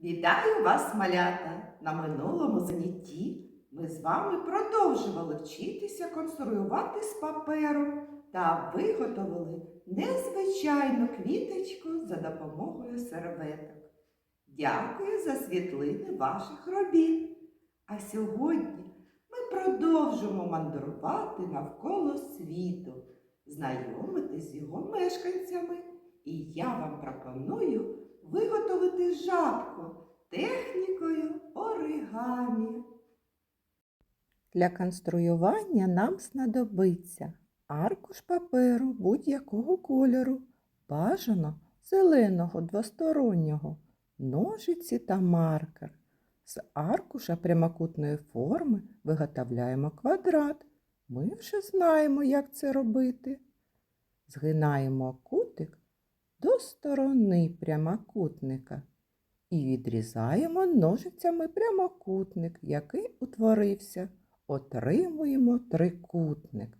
Вітаю вас, малята! На минулому занятті ми з вами продовжували вчитися конструювати з паперу та виготовили незвичайну квіточку за допомогою серветок. Дякую за світлини ваших робіт. А сьогодні ми продовжимо мандрувати навколо світу, знайомитись з його мешканцями. І я вам пропоную виготовити жабку технікою оригамі. Для конструювання нам знадобиться аркуш паперу будь-якого кольору, бажано зеленого двостороннього, ножиці та маркер. З аркуша прямокутної форми виготовляємо квадрат. Ми вже знаємо, як це робити. Згинаємо кутик до сторони прямокутника і відрізаємо ножицями прямокутник, який утворився. Отримуємо трикутник.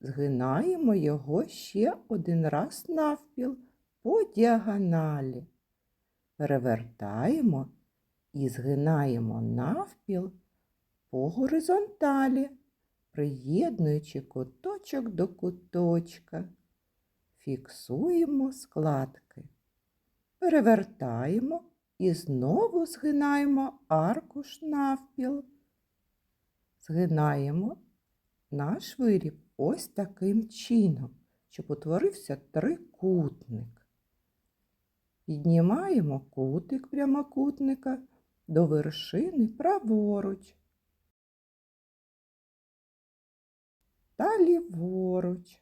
Згинаємо його ще один раз навпіл по діагоналі. Перевертаємо і згинаємо навпіл по горизонталі, приєднуючи куточок до куточка. Фіксуємо складки. Перевертаємо і знову згинаємо аркуш навпіл. Згинаємо наш виріб ось таким чином, щоб утворився трикутник. Піднімаємо кутик прямокутника до вершини праворуч та ліворуч.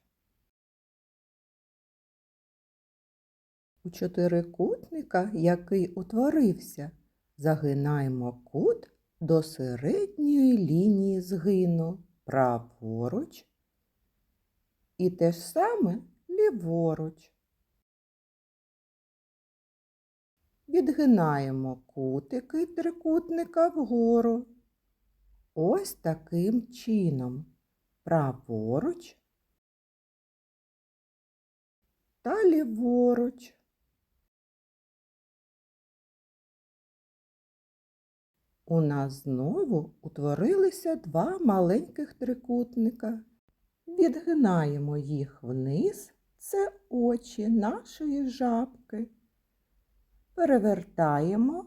У чотирикутника, який утворився, загинаємо кут до середньої лінії згину праворуч і те ж саме ліворуч. Відгинаємо кутики трикутника вгору. Ось таким чином. Праворуч та ліворуч. У нас знову утворилися два маленьких трикутника. Відгинаємо їх вниз, це очі нашої жабки. Перевертаємо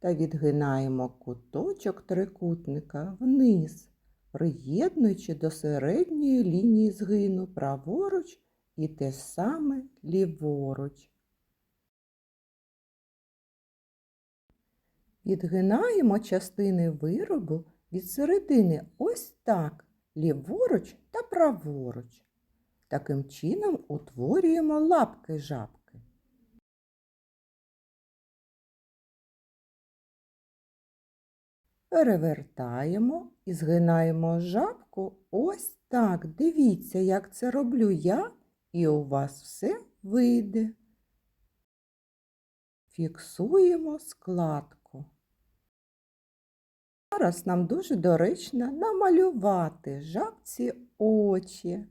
та відгинаємо куточок трикутника вниз, приєднуючи до середньої лінії згину праворуч і те саме ліворуч. Відгинаємо частини виробу від середини ось так, ліворуч та праворуч. Таким чином утворюємо лапки жабки. Перевертаємо і згинаємо жабку ось так. Дивіться, як це роблю я, і у вас все вийде. Фіксуємо складку. Зараз нам дуже доречно намалювати жабці очі.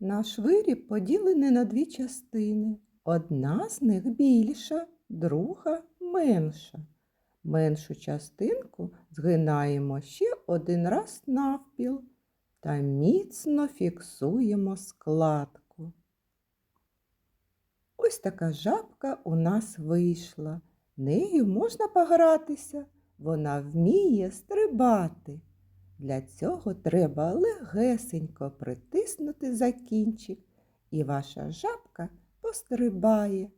Наш виріб поділений на дві частини. Одна з них більша, друга менша. Меншу частинку згинаємо ще один раз навпіл та міцно фіксуємо складку. Ось така жабка у нас вийшла. Нею можна погратися, вона вміє стрибати. Для цього треба легесенько притиснути за кінчик, і ваша жабка пострибає.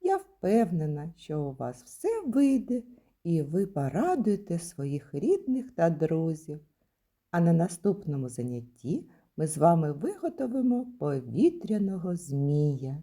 Я впевнена, що у вас все вийде, і ви порадуєте своїх рідних та друзів. А на наступному занятті ми з вами виготовимо повітряного змія.